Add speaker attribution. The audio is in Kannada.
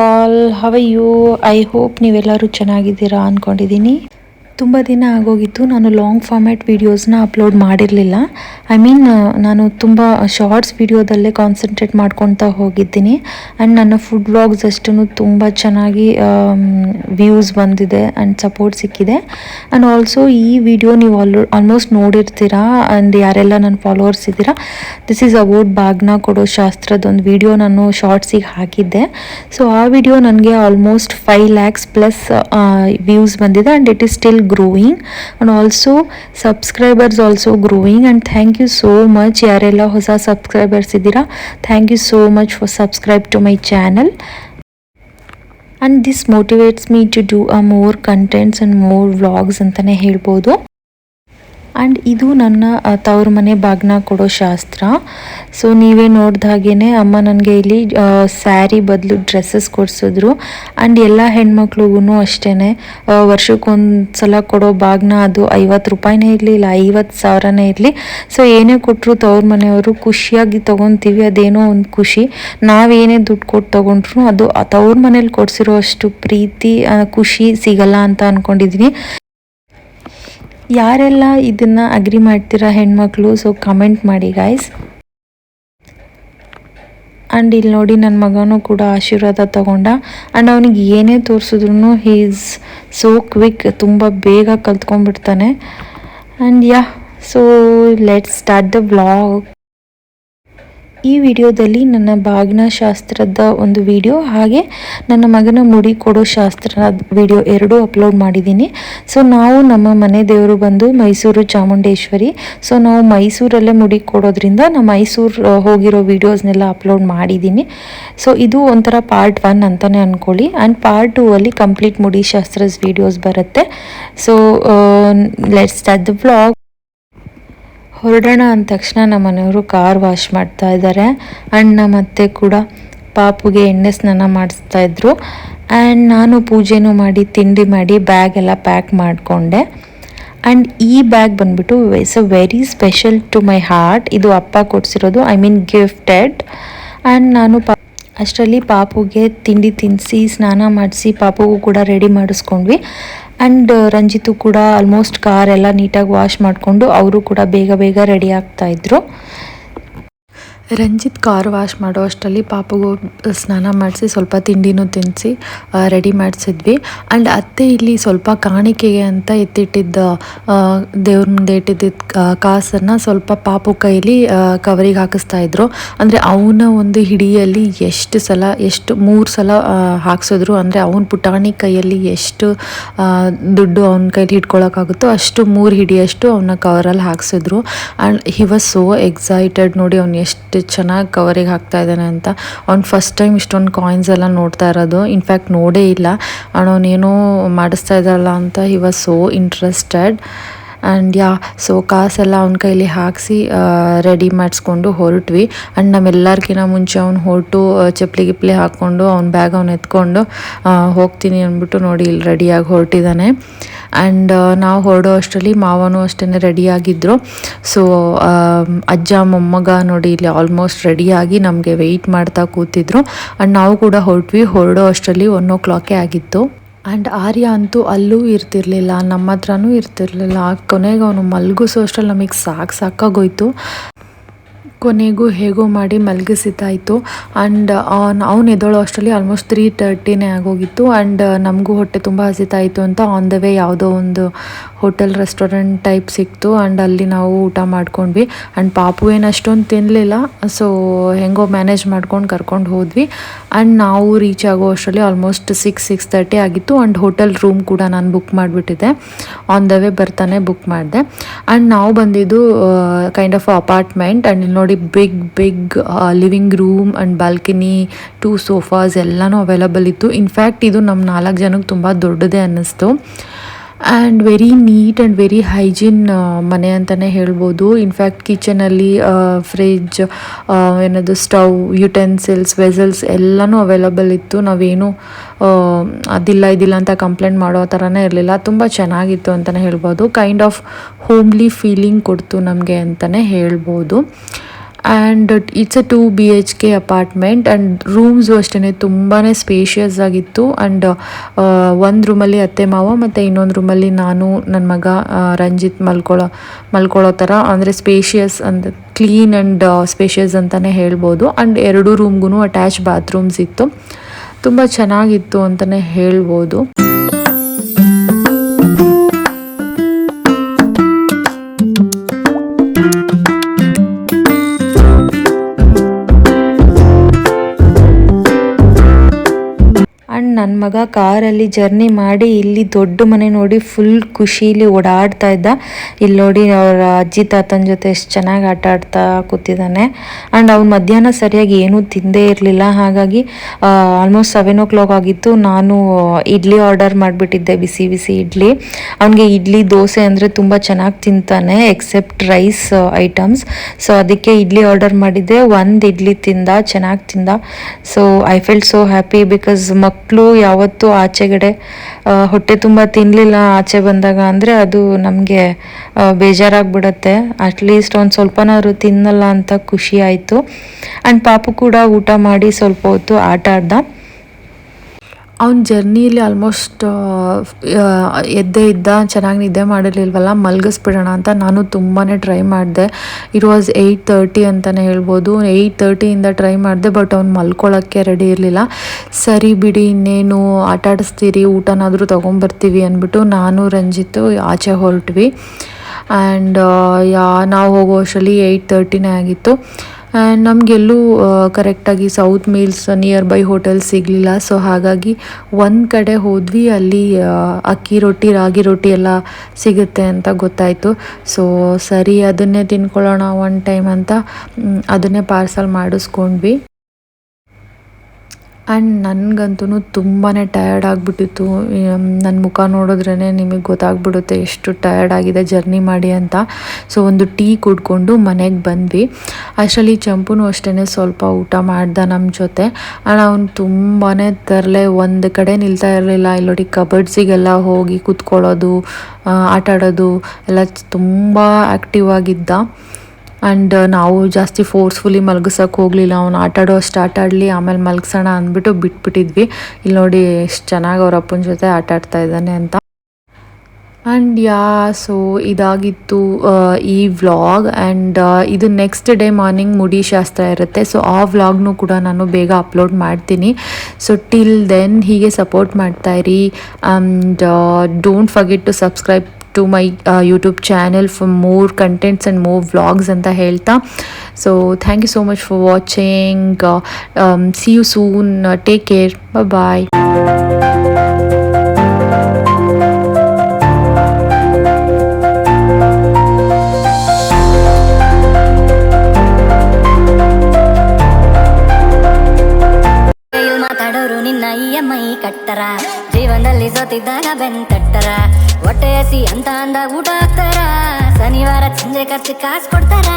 Speaker 1: All how are you I hope ನೀವೆಲ್ಲರೂ ಚೆನ್ನಾಗಿದ್ದೀರಾ ಅಂದ್ಕೊಂಡಿದ್ದೀನಿ ತುಂಬ ದಿನ ಆಗೋಗಿತ್ತು. ನಾನು ಲಾಂಗ್ ಫಾರ್ಮ್ಯಾಟ್ ವೀಡಿಯೋಸ್ನ ಅಪ್ಲೋಡ್ ಮಾಡಿರಲಿಲ್ಲ. ಐ ಮೀನ್ ನಾನು ತುಂಬ ಶಾರ್ಟ್ಸ್ ವೀಡಿಯೋದಲ್ಲೇ ಕಾನ್ಸಂಟ್ರೇಟ್ ಮಾಡ್ಕೊತಾ ಹೋಗಿದ್ದೀನಿ. ಆ್ಯಂಡ್ ನನ್ನ ಫುಡ್ ವ್ಲಾಗ್ಸ್ ಅಷ್ಟೂ ತುಂಬ ಚೆನ್ನಾಗಿ ವ್ಯೂಸ್ ಬಂದಿದೆ ಆ್ಯಂಡ್ ಸಪೋರ್ಟ್ ಸಿಕ್ಕಿದೆ. ಆ್ಯಂಡ್ ಆಲ್ಸೋ ಈ ವಿಡಿಯೋ ನೀವು ಆಲ್ ಆಲ್ಮೋಸ್ಟ್ ನೋಡಿರ್ತೀರಾ ಆ್ಯಂಡ್ ಯಾರೆಲ್ಲ ನನ್ನ ಫಾಲೋವರ್ಸ್ ಇದ್ದೀರಾ ದಿಸ್ ಈಸ್ ಅಬೌಟ್ ಬಾಗ್ನ ಕೊಡೋ ಶಾಸ್ತ್ರದೊಂದು ವಿಡಿಯೋ ನಾನು ಶಾರ್ಟ್ಸಿಗೆ ಹಾಕಿದ್ದೆ. ಸೊ ಆ ವಿಡಿಯೋ ನನಗೆ almost five lakhs plus views ಬಂದಿದೆ and it is still growing and also subscribers also growing and thank you so much ಯಾರೆಲ್ಲ ಹೊಸ ಸಬ್ಸ್ಕ್ರೈಬರ್ಸ್ ಇದ್ದೀರಾ thank you so much for subscribe to my channel and this motivates me to do a more contents and more vlogs ಅಂತಲೇ ಹೇಳ್ಬೋದು. ಆ್ಯಂಡ್ ಇದು ನನ್ನ ತವ್ರ ಮನೆ ಬಾಗ್ನ ಕೊಡೋ ಶಾಸ್ತ್ರ. ಸೊ ನೀವೇ ನೋಡ್ದ ಹಾಗೇ ಅಮ್ಮ ನನಗೆ ಇಲ್ಲಿ ಸ್ಯಾರಿ ಬದಲು ಡ್ರೆಸ್ಸಸ್ ಕೊಡಿಸಿದ್ರು. ಆ್ಯಂಡ್ ಎಲ್ಲ ಹೆಣ್ಮಕ್ಳಿಗೂ ಅಷ್ಟೇ ವರ್ಷಕ್ಕೊಂದು ಸಲ ಕೊಡೋ ಬಾಗ್ನ ಅದು ಐವತ್ತು ರೂಪಾಯಿನೇ ಇರಲಿ, ಇಲ್ಲ ಐವತ್ತು ಸಾವಿರನೇ ಇರಲಿ. ಸೊ ಏನೇ ಕೊಟ್ಟರು ತವ್ರ ಮನೆಯವರು ಖುಷಿಯಾಗಿ ತೊಗೊತೀವಿ, ಅದೇನೋ ಒಂದು ಖುಷಿ. ನಾವೇನೇ ದುಡ್ಡು ಕೊಟ್ಟು ತೊಗೊಂಡ್ರು ಅದು ತವ್ರ ಮನೇಲಿ ಕೊಡಿಸಿರೋ ಅಷ್ಟು ಪ್ರೀತಿ ಖುಷಿ ಸಿಗಲ್ಲ ಅಂತ ಅಂದ್ಕೊಂಡಿದ್ದೀನಿ ಯಾರೆಲ್ಲ ಇದನ್ನು ಅಗ್ರಿ ಮಾಡ್ತೀರಾ ಹೆಣ್ಮಕ್ಳು? ಸೊ ಕಮೆಂಟ್ ಮಾಡಿ ಗಾಯ್ಸ್ ಆ್ಯಂಡ್ ಇಲ್ಲಿ ನೋಡಿ ನನ್ನ ಮಗನೂ ಕೂಡ ಆಶೀರ್ವಾದ ತಗೊಂಡ. ಆ್ಯಂಡ್ ಅವನಿಗೆ ಏನೇ ತೋರಿಸಿದ್ರು ಈಸ್ ಸೋ ಕ್ವಿಕ್ ತುಂಬ ಬೇಗ ಕಲ್ತ್ಕೊಂಡ್ಬಿಡ್ತಾನೆ. And yeah so let start the vlog ಈ ವಿಡಿಯೋದಲ್ಲಿ ನನ್ನ ಬಾಗಿನ ಶಾಸ್ತ್ರದ ಒಂದು ವಿಡಿಯೋ ಹಾಗೆ ನನ್ನ ಮಗನ ಮುಡಿ ಕೊಡೋ ಶಾಸ್ತ್ರದ ವಿಡಿಯೋ ಎರಡೂ ಅಪ್ಲೋಡ್ ಮಾಡಿದ್ದೀನಿ. ಸೊ ನಾವು ನಮ್ಮ ಮನೆ ದೇವರು ಬಂದು ಮೈಸೂರು ಚಾಮುಂಡೇಶ್ವರಿ. ಸೊ ನಾವು ಮೈಸೂರಲ್ಲೇ ಮುಡಿ ಕೊಡೋದ್ರಿಂದ ನಮ್ಮ ಮೈಸೂರು ಹೋಗಿರೋ ವಿಡಿಯೋಸ್ನೆಲ್ಲ ಅಪ್ಲೋಡ್ ಮಾಡಿದ್ದೀನಿ. ಸೊ ಇದು ಒಂಥರ ಪಾರ್ಟ್ ಒನ್ ಅಂತಲೇ ಅಂದ್ಕೊಳ್ಳಿ ಆ್ಯಂಡ್ ಪಾರ್ಟ್ ಟೂ ಅಲ್ಲಿ ಕಂಪ್ಲೀಟ್ ಮುಡಿ ಶಾಸ್ತ್ರದ ವಿಡಿಯೋಸ್ ಬರುತ್ತೆ. ಸೊ ಲೆಟ್ಸ್ ದ ವ್ಲಾಗ್ ಹೊರಡೋಣ ಅಂದ ತಕ್ಷಣ ನಮ್ಮ ಮನೆಯವರು ಕಾರ್ ವಾಶ್ ಮಾಡ್ತಾ ಇದ್ದಾರೆ. ಅಣ್ಣ ನಮ್ಮ ಅತ್ತೆ ಕೂಡ ಪಾಪುಗೆ ಎಣ್ಣೆ ಸ್ನಾನ ಮಾಡಿಸ್ತಾ ಇದ್ರು. ಆ್ಯಂಡ್ ನಾನು ಪೂಜೆನೂ ಮಾಡಿ, ತಿಂಡಿ ಮಾಡಿ ಬ್ಯಾಗ್ ಎಲ್ಲ ಪ್ಯಾಕ್ ಮಾಡಿಕೊಂಡೆ. ಆ್ಯಂಡ್ ಈ ಬ್ಯಾಗ್ ಬಂದ್ಬಿಟ್ಟು it's uh very special to my heart ಇದು ಅಪ್ಪ ಕೊಡಿಸಿರೋದು ಐ ಮೀನ್ ಗಿಫ್ಟೆಡ್ ಆ್ಯಂಡ್ ನಾನು ಪಾ ಅಷ್ಟರಲ್ಲಿ ಪಾಪುಗೆ ತಿಂಡಿ ತಿನ್ನಿಸಿ ಸ್ನಾನ ಮಾಡಿಸಿ ಪಾಪುಗೂ ಕೂಡ ರೆಡಿ ಮಾಡಿಸ್ಕೊಂಡ್ವಿ. ಆ್ಯಂಡ್ ರಂಜಿತು ಕೂಡ ಆಲ್ಮೋಸ್ಟ್ ಕಾರ್ ಎಲ್ಲ ನೀಟಾಗಿ ವಾಶ್ ಮಾಡಿಕೊಂಡು ಅವರು ಕೂಡ ಬೇಗ ಬೇಗ ರೆಡಿ ಆಗ್ತಾಯಿದ್ರು ರಂಜಿತ್ ಕಾರ್ ವಾಶ್ ಮಾಡೋ ಅಷ್ಟರಲ್ಲಿ ಪಾಪಗೂ ಸ್ನಾನ ಮಾಡಿಸಿ ಸ್ವಲ್ಪ ತಿಂಡಿನೂ ತಿನ್ನಿಸಿ ರೆಡಿ ಮಾಡಿಸಿದ್ವಿ. ಆ್ಯಂಡ್ ಅತ್ತೆ ಇಲ್ಲಿ ಸ್ವಲ್ಪ ಕಾಣಿಕೆಗೆ ಅಂತ ಎತ್ತಿಟ್ಟಿದ್ದ ದೇವ್ರ ಮುಂದೆ ಇಟ್ಟಿದ್ದ ಕಾಸನ್ನು ಸ್ವಲ್ಪ ಪಾಪು ಕೈಲಿ ಕವರಿಗೆ ಹಾಕಿಸ್ತಾ ಇದ್ರು. ಅಂದರೆ ಅವನ ಒಂದು ಹಿಡಿಯಲ್ಲಿ ಎಷ್ಟು ಸಲ, ಎಷ್ಟು, ಮೂರು ಸಲ ಹಾಕ್ಸಿದ್ರು. ಅಂದರೆ ಅವನ ಪುಟಾಣಿ ಕೈಯಲ್ಲಿ ಎಷ್ಟು ದುಡ್ಡು ಅವನ ಕೈಲಿ ಇಟ್ಕೊಳ್ಳೋಕ್ಕಾಗುತ್ತೋ ಅಷ್ಟು ಮೂರು ಹಿಡಿಯಷ್ಟು ಅವನ ಕವರಲ್ಲಿ ಹಾಕ್ಸಿದ್ರು. And he was so excited ನೋಡಿ ಅವ್ನು ಎಷ್ಟು ಚೆನ್ನಾಗಿ ಕವರಿಗೆ ಹಾಕ್ತಾ ಇದ್ದಾನೆ ಅಂತ. ಅವ್ನು ಫಸ್ಟ್ ಟೈಮ್ ಇಷ್ಟೊಂದು ಕಾಯಿನ್ಸ್ ಎಲ್ಲ ನೋಡ್ತಾ ಇರೋದು. ಇನ್ಫ್ಯಾಕ್ಟ್ ನೋಡೇ ಇಲ್ಲ. ಅವನೇನೋ ಮಾಡಿಸ್ತಾ ಇದ್ದಾರಲ್ಲ ಅಂತ he was so interested and yeah so ಕಾಸೆಲ್ಲ ಅವನ ಕೈಲಿ ಹಾಕಿಸಿ ರೆಡಿ ಮಾಡಿಸ್ಕೊಂಡು ಹೊರಟ್ವಿ. ಆ್ಯಂಡ್ ನಮ್ಮೆಲ್ಲರಿಗಿನ ಮುಂಚೆ ಅವ್ನು ಹೊರಟು ಚಪ್ಪಲಿ ಗಿಪ್ಲಿ ಹಾಕ್ಕೊಂಡು, ಅವ್ನ ಬ್ಯಾಗ್ ಅವ್ನು ಎತ್ಕೊಂಡು ಹೋಗ್ತೀನಿ ಅಂದ್ಬಿಟ್ಟು ನೋಡಿ, ಇಲ್ಲಿ ರೆಡಿಯಾಗಿ ಹೊರಟಿದ್ದಾನೆ. ಆ್ಯಂಡ್ ನಾವು ಹೊರಡೋ ಅಷ್ಟರಲ್ಲಿ ಮಾವನೂ ಅಷ್ಟೇ ರೆಡಿಯಾಗಿದ್ದರು ಸೊ ಅಜ್ಜ, ಮೊಮ್ಮಗ ನೋಡಿ ಇಲ್ಲಿ ಆಲ್ಮೋಸ್ಟ್ ರೆಡಿಯಾಗಿ ನಮಗೆ ವೆಯ್ಟ್ ಮಾಡ್ತಾ ಕೂತಿದ್ರು. ಆ್ಯಂಡ್ ನಾವು ಕೂಡ ಹೊರಟ್ವಿ. ಹೊರಡೋ ಅಷ್ಟರಲ್ಲಿ ಒನ್ ಓ ಕ್ಲಾಕೇ ಆಗಿತ್ತು. ಆ್ಯಂಡ್ ಆರ್ಯ ಅಂತೂ ಅಲ್ಲೂ ಇರ್ತಿರ್ಲಿಲ್ಲ. ನಮ್ಮ ಹತ್ರನೂ ಇರ್ತಿರ್ಲಿಲ್ಲ. ಕೊನೆಗೆ ಅವನು ಮಲಗಿಸೋ ಅಷ್ಟರಲ್ಲಿ ನಮಗೆ ಸಾಕು ಸಾಕಾಗೋಯ್ತು. ಕೊನೆಗೂ ಹೇಗೋ ಮಾಡಿ ಮಲಗಿಸಿದ್ದಾಯಿತು. ಆ್ಯಂಡ್ ಅವ್ನು ಎದ್ದೋಳೋ ಅಷ್ಟರಲ್ಲಿ ಆಲ್ಮೋಸ್ಟ್ ತ್ರೀ ತರ್ಟಿನೇ ಆಗೋಗಿತ್ತು. ಆ್ಯಂಡ್ ನಮಗೂ ಹೊಟ್ಟೆ ತುಂಬ ಹಸಿತಾಯಿತು ಅಂತ ಆನ್ ದ ವೇ ಯಾವುದೋ ಒಂದು ಹೋಟೆಲ್ ರೆಸ್ಟೋರೆಂಟ್ ಟೈಪ್ ಸಿಕ್ತು. ಆ್ಯಂಡ್ ಅಲ್ಲಿ ನಾವು ಊಟ ಮಾಡ್ಕೊಂಡ್ವಿ. ಆ್ಯಂಡ್ ಪಾಪು ಏನು ಅಷ್ಟೊಂದು ತಿನ್ನಲಿಲ್ಲ ಸೊ ಹೆಂಗೋ ಮ್ಯಾನೇಜ್ ಮಾಡ್ಕೊಂಡು ಕರ್ಕೊಂಡು ಹೋದ್ವಿ. ಆ್ಯಂಡ್ ನಾವು ರೀಚ್ ಆಗೋ ಅಷ್ಟರಲ್ಲಿ ಆಲ್ಮೋಸ್ಟ್ ಸಿಕ್ಸ್ ಸಿಕ್ಸ್ ತರ್ಟಿ ಆಗಿತ್ತು. ಆ್ಯಂಡ್ ಹೋಟೆಲ್ ರೂಮ್ ಕೂಡ ನಾನು ಬುಕ್ ಮಾಡಿಬಿಟ್ಟಿದ್ದೆ. ಆನ್ ದ ವೇ ಬರ್ತಾನೆ ಬುಕ್ ಮಾಡಿದೆ. ಆ್ಯಂಡ್ ನಾವು ಬಂದಿದ್ದು ಕೈಂಡ್ ಆಫ್ ಅಪಾರ್ಟ್ಮೆಂಟ್ ಆ್ಯಂಡ್ ಇಲ್ಲಿ ನೋಡಿ big big living room and balcony two sofas ಎಲ್ಲನೂ ಅವೈಲಬಲ್ ಇತ್ತು. ಇನ್ಫ್ಯಾಕ್ಟ್ ಇದು ನಮ್ಮ ನಾಲ್ಕು ಜನಕ್ಕೆ ತುಂಬ ದೊಡ್ಡದೇ ಅನ್ನಿಸ್ತು. And very neat and very hygiene ಮನೆ ಅಂತಲೇ ಹೇಳ್ಬೋದು. ಇನ್ಫ್ಯಾಕ್ಟ್ ಕಿಚನಲ್ಲಿ ಫ್ರಿಜ್ ಏನದು ಸ್ಟವ್ ಯುಟೆನ್ಸಿಲ್ಸ್ ವೆಸಲ್ಸ್ ಎಲ್ಲನೂ ಅವೈಲಬಲ್ ಇತ್ತು. ನಾವೇನು ಅದಿಲ್ಲ, ಇದಿಲ್ಲ ಅಂತ ಕಂಪ್ಲೇಂಟ್ ಮಾಡೋ ಥರನೇ ಇರಲಿಲ್ಲ. ತುಂಬ ಚೆನ್ನಾಗಿತ್ತು ಅಂತಲೇ ಹೇಳ್ಬೋದು. ಕೈಂಡ್ ಆಫ್ ಹೋಮ್ಲಿ ಫೀಲಿಂಗ್ ಕೊಡ್ತು ನಮಗೆ ಅಂತಲೇ ಹೇಳ್ಬೋದು. And it's a two B H K apartment and rooms ಅಷ್ಟೇ ತುಂಬಾ ಸ್ಪೇಷಿಯಸ್ ಆಗಿತ್ತು. ಆ್ಯಂಡ್ ಒಂದು ರೂಮಲ್ಲಿ ಅತ್ತೆ ಮಾವ ಮತ್ತು ಇನ್ನೊಂದು ರೂಮಲ್ಲಿ ನಾನು ನನ್ನ ಮಗ ರಂಜಿತ್ ಮಲ್ಕೊಳ್ಳೋ ಮಲ್ಕೊಳ್ಳೋ ಥರ ಅಂದರೆ ಸ್ಪೇಷಿಯಸ್ ಅಂತ ಕ್ಲೀನ್ ಆ್ಯಂಡ್ ಸ್ಪೇಷಿಯಸ್ ಅಂತಲೇ ಹೇಳ್ಬೋದು. ಆ್ಯಂಡ್ ಎರಡು ರೂಮ್ಗೂ ಅಟ್ಯಾಚ್ ಬಾತ್ರೂಮ್ಸ್ ಇತ್ತು. ತುಂಬ ಚೆನ್ನಾಗಿತ್ತು ಅಂತಲೇ ಹೇಳ್ಬೋದು. ನನ್ನ ಮಗ ಕಾರಲ್ಲಿ ಜರ್ನಿ ಮಾಡಿ ಇಲ್ಲಿ ದೊಡ್ಡ ಮನೆ ನೋಡಿ ಫುಲ್ ಖುಷೀಲಿ ಓಡಾಡ್ತಾ ಇದ್ದ. ಇಲ್ಲಿ ನೋಡಿ ಅವರ ಅಜ್ಜಿ ತಾತನ ಜೊತೆ ಎಷ್ಟು ಚೆನ್ನಾಗಿ ಆಟ ಆಡ್ತಾ ಕೂತಿದ್ದಾನೆ. ಆ್ಯಂಡ್ ಅವ್ನು ಮಧ್ಯಾಹ್ನ ಸರಿಯಾಗಿ ಏನೂ ತಿಂದೇ ಇರಲಿಲ್ಲ. ಹಾಗಾಗಿ ಆಲ್ಮೋಸ್ಟ್ ಸೆವೆನ್ ಓ ಕ್ಲಾಕ್ ಆಗಿತ್ತು. ನಾನು ಇಡ್ಲಿ ಆರ್ಡರ್ ಮಾಡಿಬಿಟ್ಟಿದ್ದೆ. ಬಿಸಿ ಬಿಸಿ ಇಡ್ಲಿ. ಅವನಿಗೆ ಇಡ್ಲಿ, ದೋಸೆ ಅಂದರೆ ತುಂಬ ಚೆನ್ನಾಗಿ ತಿಂತಾನೆ ಎಕ್ಸೆಪ್ಟ್ ರೈಸ್ ಐಟಮ್ಸ್ ಸೊ ಅದಕ್ಕೆ ಇಡ್ಲಿ ಆರ್ಡರ್ ಮಾಡಿದ್ದೆ. ಒಂದು ಇಡ್ಲಿ ತಿಂದ, ಚೆನ್ನಾಗಿ ತಿಂದ. So I felt so happy because ಮಕ್ಕಳು ಯಾವತ್ತೂ ಆಚೆಗಡೆ ಹೊಟ್ಟೆ ತುಂಬ ತಿನ್ನಲಿಲ್ಲ ಆಚೆ ಬಂದಾಗ ಅಂದರೆ ಅದು ನಮಗೆ ಬೇಜಾರಾಗ್ಬಿಡತ್ತೆ. ಅಟ್ಲೀಸ್ಟ್ ಒಂದು ಸ್ವಲ್ಪನಾದ್ರು ತಿನ್ನಲ್ಲ ಅಂತ ಖುಷಿ ಆಯಿತು. ಆ್ಯಂಡ್ ಪಾಪು ಕೂಡ ಊಟ ಮಾಡಿ ಸ್ವಲ್ಪ ಹೊತ್ತು ಆಟ ಆಡ್ದ. ಅವ್ನ ಜರ್ನಿಲಿ ಆಲ್ಮೋಸ್ಟ್ ಎದ್ದೆ ಇದ್ದ, ಚೆನ್ನಾಗಿ ನಿದ್ದೆ ಮಾಡಿರ್ಲಿಲ್ವಲ್ಲ, ಮಲಗಿಸ್ಬಿಡೋಣ ಅಂತ ನಾನು ತುಂಬಾ ಟ್ರೈ ಮಾಡಿದೆ. ಇಟ್ ವಾಸ್ ಏಯ್ಟ್ ತರ್ಟಿ ಅಂತಲೇ ಹೇಳ್ಬೋದು. ಏಯ್ಟ್ ತರ್ಟಿಯಿಂದ ಟ್ರೈ ಮಾಡಿದೆ ಬಟ್ ಅವ್ನು ಮಲ್ಕೊಳ್ಳೋಕ್ಕೆ ರೆಡಿ ಇರಲಿಲ್ಲ. ಸರಿ ಬಿಡಿ, ಇನ್ನೇನು ಆಟ ಆಡಿಸ್ತೀರಿ, ಊಟನಾದರೂ ತೊಗೊಂಬರ್ತೀವಿ ಅಂದ್ಬಿಟ್ಟು ನಾನು ರಂಜಿತ್ತು ಆಚೆ ಹೊರಟ್ವಿ. ಆ್ಯಂಡ್ ಯಾ, ನಾವು ಹೋಗೋ ಅಷ್ಟರಲ್ಲಿ ಏಯ್ಟ್ ತರ್ಟಿನೇ ಆಗಿತ್ತು. ಆ್ಯಂಡ್ ನಮಗೆಲ್ಲೂ ಕರೆಕ್ಟಾಗಿ south meals nearby hotel ಸಿಗಲಿಲ್ಲ. ಸೊ ಹಾಗಾಗಿ ಒಂದು ಕಡೆ ಹೋದ್ವಿ, ಅಲ್ಲಿ ಅಕ್ಕಿ ರೊಟ್ಟಿ, ರಾಗಿ ರೊಟ್ಟಿ ಎಲ್ಲ ಸಿಗುತ್ತೆ ಅಂತ ಗೊತ್ತಾಯಿತು. ಸೊ ಸರಿ, ಅದನ್ನೇ ತಿನ್ಕೊಳ್ಳೋಣ ಒನ್ ಟೈಮ್ ಅಂತ ಅದನ್ನೇ ಪಾರ್ಸಲ್ ಮಾಡಿಸ್ಕೊಂಡ್ವಿ. ಆ್ಯಂಡ್ ನನಗಂತೂ ತುಂಬಾ ಟಯರ್ಡ್ ಆಗಿಬಿಟ್ಟಿತ್ತು. ನನ್ನ ಮುಖ ನೋಡಿದ್ರೇ ನಿಮಗೆ ಗೊತ್ತಾಗ್ಬಿಡುತ್ತೆ ಎಷ್ಟು ಟಯರ್ಡ್ ಆಗಿದೆ ಜರ್ನಿ ಮಾಡಿ ಅಂತ. ಸೊ ಒಂದು ಟೀ ಕುಡ್ಕೊಂಡು ಮನೆಗೆ ಬಂದ್ವಿ. ಅಷ್ಟರಲ್ಲಿ ಚಂಪುನು ಅಷ್ಟೇ ಸ್ವಲ್ಪ ಊಟ ಮಾಡ್ದ ನಮ್ಮ ಜೊತೆ. ಆ್ಯಂಡ್ ಅವ್ನು ತುಂಬಾ ತರಲೆ, ಒಂದು ಕಡೆ ನಿಲ್ತಾ ಇರಲಿಲ್ಲ. ಇಲ್ಲೋಡಿ ಕಬರ್ಡ್ಸಿಗೆಲ್ಲ ಹೋಗಿ ಕೂತ್ಕೊಳ್ಳೋದು ಆಟ ಆಡೋದು ಎಲ್ಲ ತುಂಬ ಆ್ಯಕ್ಟಿವ್ ಆಗಿದ್ದ. ಆ್ಯಂಡ್ ನಾವು ಜಾಸ್ತಿ ಫೋರ್ಸ್ಫುಲಿ ಮಲಗಿಸೋಕೆ ಹೋಗಲಿಲ್ಲ. ಅವ್ನು ಆಟ ಆಡೋ ಅಷ್ಟು ಆಟ ಆಡಲಿ ಆಮೇಲೆ ಮಲಗಿಸೋಣ ಅಂದ್ಬಿಟ್ಟು ಬಿಟ್ಬಿಟ್ಟಿದ್ವಿ. ಇಲ್ಲಿ ನೋಡಿ ಎಷ್ಟು ಚೆನ್ನಾಗಿ ಅವ್ರ ಅಪ್ಪನ ಜೊತೆ ಆಟ ಆಡ್ತಾ ಇದ್ದಾನೆ ಅಂತ. ಆ್ಯಂಡ್ ಯಾ ಸೊ ಇದಾಗಿತ್ತು ಆ, ಈ ವ್ಲಾಗ್ ಆ್ಯಂಡ್ ಇದು ನೆಕ್ಸ್ಟ್ ಡೇ ಮಾರ್ನಿಂಗ್ ಮುಡಿ ಶಾಸ್ತ್ರ ಇರುತ್ತೆ. ಸೊ ಆ ವ್ಲಾಗ್ನು ಕೂಡ ನಾನು ಬೇಗ ಅಪ್ಲೋಡ್ ಮಾಡ್ತೀನಿ. ಸೊ ಟಿಲ್ ದೆನ್ ಹೀಗೆ support ಮಾಡ್ತಾಯಿರಿ and don't forget to subscribe to my YouTube channel for more contents and more vlogs ಅಂತ ಹೇಳ್ತಾ so thank you so much for watching see you soon take care bye
Speaker 2: ಕಟ್ತರ ಜೀವನದಲ್ಲಿ ಸೋತಿದ್ದಾಗ ಬೆನ್ ತಟ್ಟರ ಹೊಟ್ಟೆ ಹಸಿ ಅಂತ ಅಂದ ಊಟ ಹಾಕ್ತಾರ ಶನಿವಾರ ಸಂಜೆ ಖರ್ಚು ಕಾಸು ಕೊಡ್ತಾರ